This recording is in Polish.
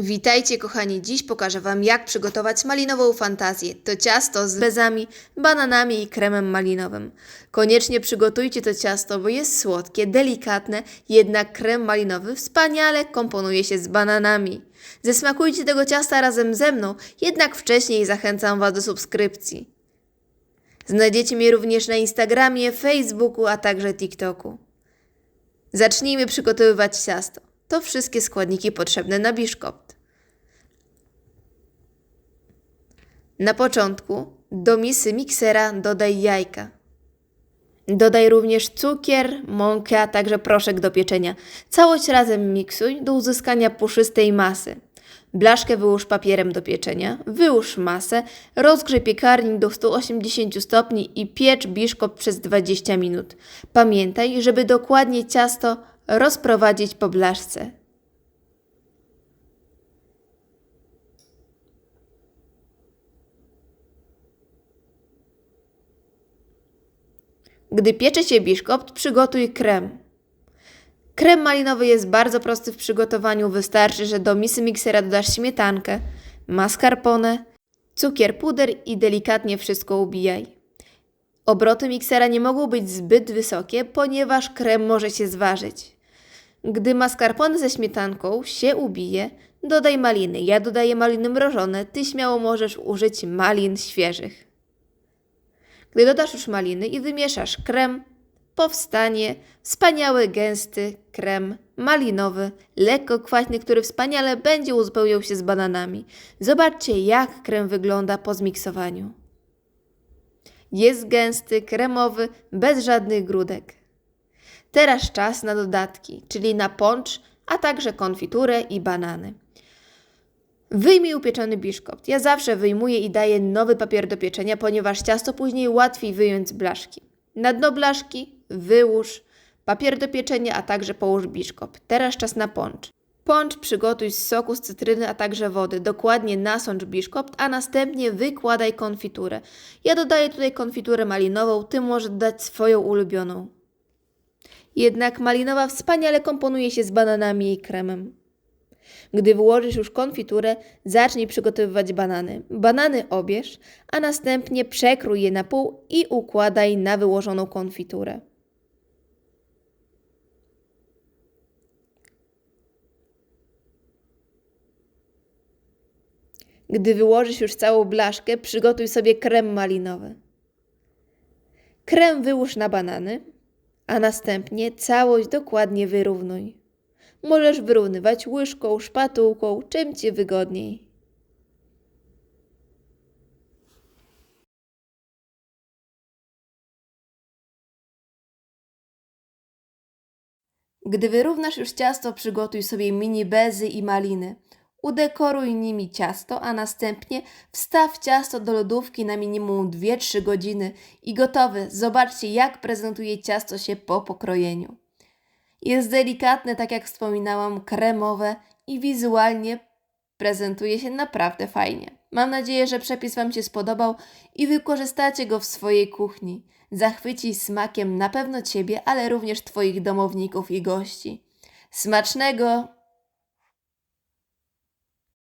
Witajcie kochani, dziś pokażę Wam jak przygotować malinową fantazję. To ciasto z bezami, bananami i kremem malinowym. Koniecznie przygotujcie to ciasto, bo jest słodkie, delikatne, jednak krem malinowy wspaniale komponuje się z bananami. Zesmakujcie tego ciasta razem ze mną, jednak wcześniej zachęcam Was do subskrypcji. Znajdziecie mnie również na Instagramie, Facebooku, a także TikToku. Zacznijmy przygotowywać ciasto. To wszystkie składniki potrzebne na biszkopt. Na początku do misy miksera dodaj jajka. Dodaj również cukier, mąkę, a także proszek do pieczenia. Całość razem miksuj do uzyskania puszystej masy. Blaszkę wyłóż papierem do pieczenia, wyłóż masę, rozgrzej piekarnik do 180 stopni i piecz biszkopt przez 20 minut. Pamiętaj, żeby dokładnie ciasto rozprowadzić po blaszce. Gdy piecze się biszkopt, przygotuj krem. Krem malinowy jest bardzo prosty w przygotowaniu. Wystarczy, że do misy miksera dodasz śmietankę, mascarpone, cukier, puder i delikatnie wszystko ubijaj. Obroty miksera nie mogą być zbyt wysokie, ponieważ krem może się zważyć. Gdy mascarpone ze śmietanką się ubije, dodaj maliny. Ja dodaję maliny mrożone, ty śmiało możesz użyć malin świeżych. Gdy dodasz już maliny i wymieszasz krem, powstanie wspaniały, gęsty krem malinowy, lekko kwaśny, który wspaniale będzie uzupełniał się z bananami. Zobaczcie, jak krem wygląda po zmiksowaniu. Jest gęsty, kremowy, bez żadnych grudek. Teraz czas na dodatki, czyli na poncz, a także konfiturę i banany. Wyjmij upieczony biszkopt. Ja zawsze wyjmuję i daję nowy papier do pieczenia, ponieważ ciasto później łatwiej wyjąć z blaszki. Na dno blaszki wyłóż papier do pieczenia, a także połóż biszkopt. Teraz czas na poncz. Poncz przygotuj z soku z cytryny, a także wody. Dokładnie nasącz biszkopt, a następnie wykładaj konfiturę. Ja dodaję tutaj konfiturę malinową, ty możesz dodać swoją ulubioną. Jednak malinowa wspaniale komponuje się z bananami i kremem. Gdy wyłożysz już konfiturę, zacznij przygotowywać banany. Banany obierz, a następnie przekrój je na pół i układaj na wyłożoną konfiturę. Gdy wyłożysz już całą blaszkę, przygotuj sobie krem malinowy. Krem wyłóż na banany, a następnie całość dokładnie wyrównuj. Możesz wyrównywać łyżką, szpatułką, czym ci wygodniej. Gdy wyrównasz już ciasto, przygotuj sobie mini bezy i maliny. Udekoruj nimi ciasto, a następnie wstaw ciasto do lodówki na minimum 2-3 godziny i gotowe. Zobaczcie, jak prezentuje ciasto się po pokrojeniu. Jest delikatne, tak jak wspominałam, kremowe i wizualnie prezentuje się naprawdę fajnie. Mam nadzieję, że przepis Wam się spodobał i wykorzystacie go w swojej kuchni. Zachwyci smakiem na pewno Ciebie, ale również Twoich domowników i gości. Smacznego!